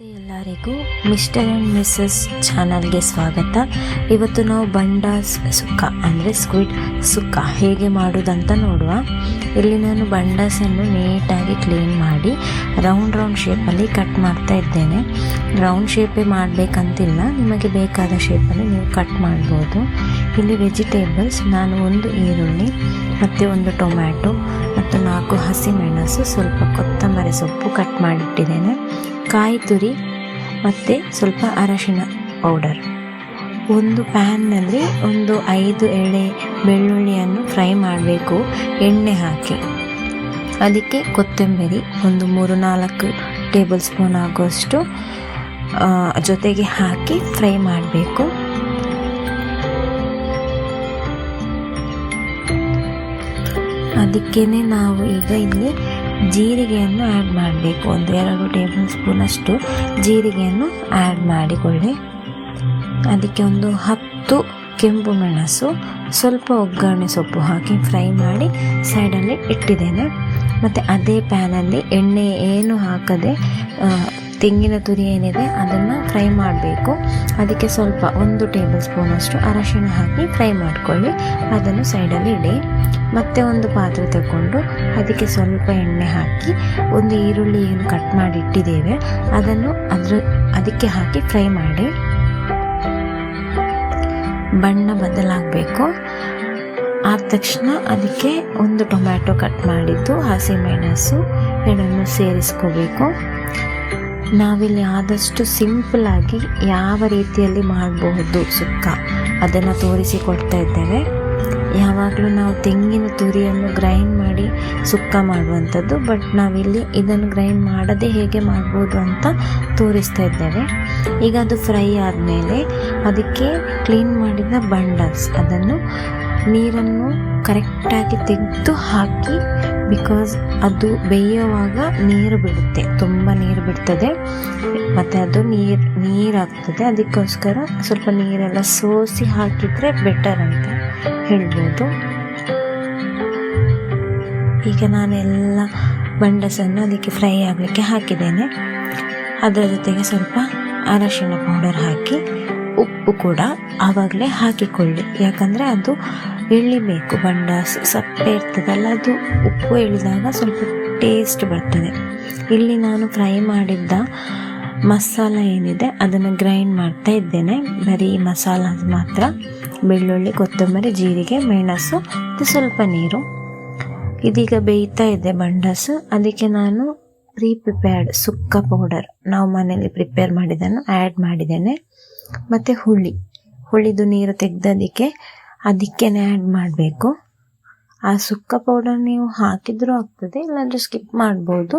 ನಮಸ್ತೆ ಎಲ್ಲರಿಗೂ mister and missus ಚಾನಲ್ಗೆ ಸ್ವಾಗತ. ಇವತ್ತು ನಾವು ಬಂಡಾಸ್ ಸುಕ್ಕ, ಅಂದರೆ ಸ್ಕ್ವಿಡ್ ಸುಕ್ಕ ಹೇಗೆ ಮಾಡೋದಂತ ನೋಡುವ. ಇಲ್ಲಿ ನಾನು ಬಂಡಾಸನ್ನು ನೀಟಾಗಿ ಕ್ಲೀನ್ ಮಾಡಿ ರೌಂಡ್ ರೌಂಡ್ ಶೇಪಲ್ಲಿ ಕಟ್ ಮಾಡ್ತಾ ಇದ್ದೇನೆ. ರೌಂಡ್ ಶೇಪೇ ಮಾಡಬೇಕಂತಿಲ್ಲ, ನಿಮಗೆ ಬೇಕಾದ ಶೇಪಲ್ಲಿ ನೀವು ಕಟ್ ಮಾಡ್ಬೋದು. ಇಲ್ಲಿ ವೆಜಿಟೇಬಲ್ಸ್ ನಾನು ಒಂದು ಈರುಳ್ಳಿ ಮತ್ತು ಒಂದು ಟೊಮ್ಯಾಟೊ ಮತ್ತು ನಾಲ್ಕು ಹಸಿಮೆಣಸು ಸ್ವಲ್ಪ ಕೊತ್ತಂಬರಿ ಸೊಪ್ಪು ಕಟ್ ಮಾಡಿಟ್ಟಿದ್ದೇನೆ. ಕಾಯಿ ತುರಿ ಮತ್ತು ಸ್ವಲ್ಪ ಅರಶಿನ ಪೌಡರ್ ಒಂದು ಪ್ಯಾನ್ನಲ್ಲಿ ಒಂದು ಐದು ಎಳೆ ಬೆಳ್ಳುಳ್ಳಿಯನ್ನು ಫ್ರೈ ಮಾಡಬೇಕು. ಎಣ್ಣೆ ಹಾಕಿ. ಅದಕ್ಕೆ ಕೊತ್ತಂಬರಿ ಒಂದು ಮೂರು ನಾಲ್ಕು ಟೇಬಲ್ ಸ್ಪೂನ್ ಆಗುವಷ್ಟು ಜೊತೆಗೆ ಹಾಕಿ ಫ್ರೈ ಮಾಡಬೇಕು. ಅದಕ್ಕೇ ನಾವು ಈಗ ಇಲ್ಲಿ ಜೀರಿಗೆಯನ್ನು ಆ್ಯಡ್ ಮಾಡಬೇಕು. ಒಂದು, ಎರಡು ಟೇಬಲ್ ಸ್ಪೂನಷ್ಟು ಜೀರಿಗೆಯನ್ನು ಆ್ಯಡ್ ಮಾಡಿಕೊಳ್ಳಿ. ಅದಕ್ಕೆ ಒಂದು ಹತ್ತು ಕೆಂಪು ಮೆಣಸು, ಸ್ವಲ್ಪ ಒಗ್ಗರಣೆ ಸೊಪ್ಪು ಹಾಕಿ ಫ್ರೈ ಮಾಡಿ ಸೈಡಲ್ಲಿ ಇಟ್ಟಿದ್ದೇನೆ. ಮತ್ತು ಅದೇ ಪ್ಯಾನಲ್ಲಿ ಎಣ್ಣೆ ಏನು ಹಾಕದೆ ತೆಂಗಿನ ತುರಿ ಏನಿದೆ ಅದನ್ನು ಫ್ರೈ ಮಾಡಬೇಕು. ಅದಕ್ಕೆ ಸ್ವಲ್ಪ ಒಂದು ಟೇಬಲ್ ಸ್ಪೂನಷ್ಟು ಅರಶಿಣ ಹಾಕಿ ಫ್ರೈ ಮಾಡಿಕೊಳ್ಳಿ. ಅದನ್ನು ಸೈಡಲ್ಲಿ ಇಡಿ. ಮತ್ತೆ ಒಂದು ಪಾತ್ರೆ ತಗೊಂಡು ಅದಕ್ಕೆ ಸ್ವಲ್ಪ ಎಣ್ಣೆ ಹಾಕಿ ಒಂದು ಈರುಳ್ಳಿ ಏನು ಕಟ್ ಮಾಡಿ ಇಟ್ಟಿದ್ದೇವೆ, ಅದನ್ನು ಅದ್ರ ಅದಕ್ಕೆ ಹಾಕಿ ಫ್ರೈ ಮಾಡಿ. ಬಣ್ಣ ಬದಲಾಗಬೇಕು. ಆದ ತಕ್ಷಣ ಅದಕ್ಕೆ ಒಂದು ಟೊಮ್ಯಾಟೊ ಕಟ್ ಮಾಡಿದ್ದು ಹಸಿಮೆಣಸು ಎರಡನ್ನು ಸೇರಿಸ್ಕೋಬೇಕು. ನಾವಿಲ್ಲಿ ಆದಷ್ಟು ಸಿಂಪಲ್ ಆಗಿ ಯಾವ ರೀತಿಯಲ್ಲಿ ಮಾಡಬಹುದು ಸುಕ್ಕ. ಅದನ್ನು ತೋರಿಸಿಕೊಡ್ತಾ ಇದ್ದೇವೆ. ಯಾವಾಗಲೂ ನಾವು ತೆಂಗಿನ ತುರಿಯನ್ನು ಗ್ರೈಂಡ್ ಮಾಡಿ ಸುಕ್ಕ ಮಾಡುವಂಥದ್ದು ಬಟ್ ನಾವಿಲ್ಲಿ ಇದನ್ನು ಗ್ರೈಂಡ್ ಮಾಡದೆ ಹೇಗೆ ಮಾಡ್ಬೋದು ಅಂತ ತೋರಿಸ್ತಾ ಇದ್ದೇವೆ. ಈಗ ಅದು ಫ್ರೈ ಆದಮೇಲೆ ಅದಕ್ಕೆ ಕ್ಲೀನ್ ಮಾಡಿದ ಬಂಡಲ್ಸ್ ಅದನ್ನು ನೀರನ್ನು ಕರೆಕ್ಟಾಗಿ ತೆಗೆದು ಹಾಕಿ ಬಿಕಾಸ್ ಅದು ಬೇಯುವಾಗ ನೀರು ಬಿಡುತ್ತೆ. ತುಂಬ ನೀರು ಬಿಡ್ತದೆ. ಮತ್ತು ಅದು ನೀರು ನೀರಾಗ್ತದೆ ಅದಕ್ಕೋಸ್ಕರ ಸ್ವಲ್ಪ ನೀರೆಲ್ಲ ಸೋಸಿ ಹಾಕಿದರೆ ಬೆಟರ್ ಅಂತ ಹೇಳ್ಬೋದು. ಈಗ ನಾನೆಲ್ಲ ಬಂಡಸನ್ನು ಅದಕ್ಕೆ ಫ್ರೈ ಆಗಲಿಕ್ಕೆ ಹಾಕಿದ್ದೇನೆ. ಅದರ ಜೊತೆಗೆ ಸ್ವಲ್ಪ ಅರಶಿಣ ಪೌಡರ್ ಹಾಕಿ ಉಪ್ಪು ಕೂಡ ಆವಾಗಲೇ ಹಾಕಿಕೊಳ್ಳಿ. ಯಾಕಂದರೆ ಅದು ಇಳಿಬೇಕು ಬಂಡ ಸ- ಸಪ್ಪೆ ಇರ್ತದಲ್ಲ, ಅದು ಉಪ್ಪು ಇಳಿದಾಗ ಸ್ವಲ್ಪ ಟೇಸ್ಟ್ ಬರ್ತದೆ. ಇಲ್ಲಿ ನಾನು ಫ್ರೈ ಮಾಡಿದ್ದ ಮಸಾಲ ಏನಿದೆ, ಅದನ್ನು ಗ್ರೈಂಡ್ ಮಾಡ್ತಾ ಇದ್ದೇನೆ. ಬರೀ ಮಸಾಲ ಮಾತ್ರ. ಬೆಳ್ಳುಳ್ಳಿ, ಕೊತ್ತಂಬರಿ, ಜೀರಿಗೆ, ಮೆಣಸು ಮತ್ತು ಸ್ವಲ್ಪ ನೀರು. ಇದೀಗ ಬೇಯ್ತಾ ಇದೆ ಬಂಡಸು ಅದಕ್ಕೆ ನಾನು ಪ್ರೀ ಪ್ರಿಪೇರ್ಡ್ ಸುಕ್ಕ ಪೌಡರ್ ನಾವು ಮನೆಯಲ್ಲಿ ಪ್ರಿಪೇರ್ ಮಾಡಿದ್ದನ್ನು ಆ್ಯಡ್ ಮಾಡಿದ್ದೇನೆ. ಮತ್ತು ಹುಳಿ. ಹುಳಿದು ನೀರು ತೆಗೆದದಕ್ಕೆ ಅದಕ್ಕೆ ಆ್ಯಡ್ ಮಾಡಬೇಕು. ಆ ಸುಕ್ಕ ಪೌಡರ್ ನೀವು ಹಾಕಿದ್ರೂ ಆಗ್ತದೆ, ಇಲ್ಲಾಂದರೆ ಸ್ಕಿಪ್ ಮಾಡ್ಬೋದು.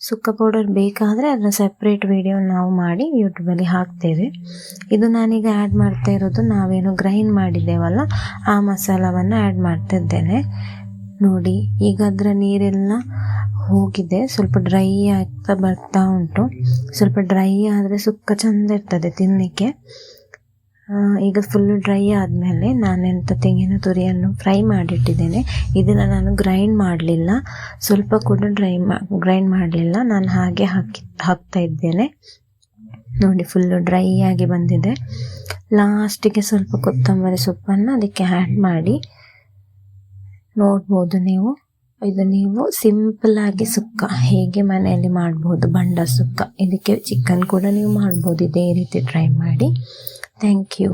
ಸುಕ್ಕ ಪೌಡರ್ ಬೇಕಾದರೆ ಅದನ್ನ ಸಪ್ರೇಟ್ ವಿಡಿಯೋ ನಾವು ಮಾಡಿ ಯೂಟ್ಯೂಬಲ್ಲಿ ಹಾಕ್ತೇವೆ. ಇದು ನಾನೀಗ ಆ್ಯಡ್ ಮಾಡ್ತಾ ಇರೋದು, ನಾವೇನು ಗ್ರೈಂಡ್ ಮಾಡಿದ್ದೇವಲ್ಲ, ಆ ಮಸಾಲವನ್ನು ಆ್ಯಡ್ ಮಾಡ್ತಿದ್ದೇನೆ. ನೋಡಿ, ಈಗ ಅದರ ನೀರೆಲ್ಲ ಹೋಗಿದೆ, ಸ್ವಲ್ಪ ಡ್ರೈ ಆಗ್ತಾ ಬರ್ತಾ ಉಂಟು. ಸ್ವಲ್ಪ ಡ್ರೈ ಆದರೆ ಸುಕ್ಕ ಚಂದ ಇರ್ತದೆ ತಿನ್ನಲಿಕ್ಕೆ ಈಗ ಫುಲ್ ಡ್ರೈ ಆದಮೇಲೆ ನಾನೆಂತ ತೆಂಗಿನ ತುರಿಯನ್ನು ಫ್ರೈ ಮಾಡಿಟ್ಟಿದ್ದೇನೆ. ಇದನ್ನು ನಾನು ಗ್ರೈಂಡ್ ಮಾಡಲಿಲ್ಲ. ಸ್ವಲ್ಪ ಕೂಡ ಡ್ರೈ ಮಾ ಗ್ರೈಂಡ್ ಮಾಡಲಿಲ್ಲ. ನಾನು ಹಾಗೆ ಹಾಕಿ, ಹಾಕ್ತಾ ಇದ್ದೇನೆ. ನೋಡಿ ಫುಲ್ಲು ಡ್ರೈ ಆಗಿ ಬಂದಿದೆ. ಲಾಸ್ಟಿಗೆ ಸ್ವಲ್ಪ ಕೊತ್ತಂಬರಿ ಸೊಪ್ಪನ್ನು ಅದಕ್ಕೆ ಆ್ಯಡ್ ಮಾಡಿ ನೋಡ್ಬೋದು ನೀವು. ಇದು ನೀವು ಸಿಂಪಲಾಗಿ ಸುಕ್ಕ, ಹೇಗೆ ಮನೆಯಲ್ಲಿ ಮಾಡ್ಬೋದು, ಬಂಡ ಸುಕ್ಕ. ಇದಕ್ಕೆ ಚಿಕನ್ ಕೂಡ ನೀವು ಮಾಡ್ಬೋದು, ಇದೇ ರೀತಿ ಟ್ರೈ ಮಾಡಿ. Thank you.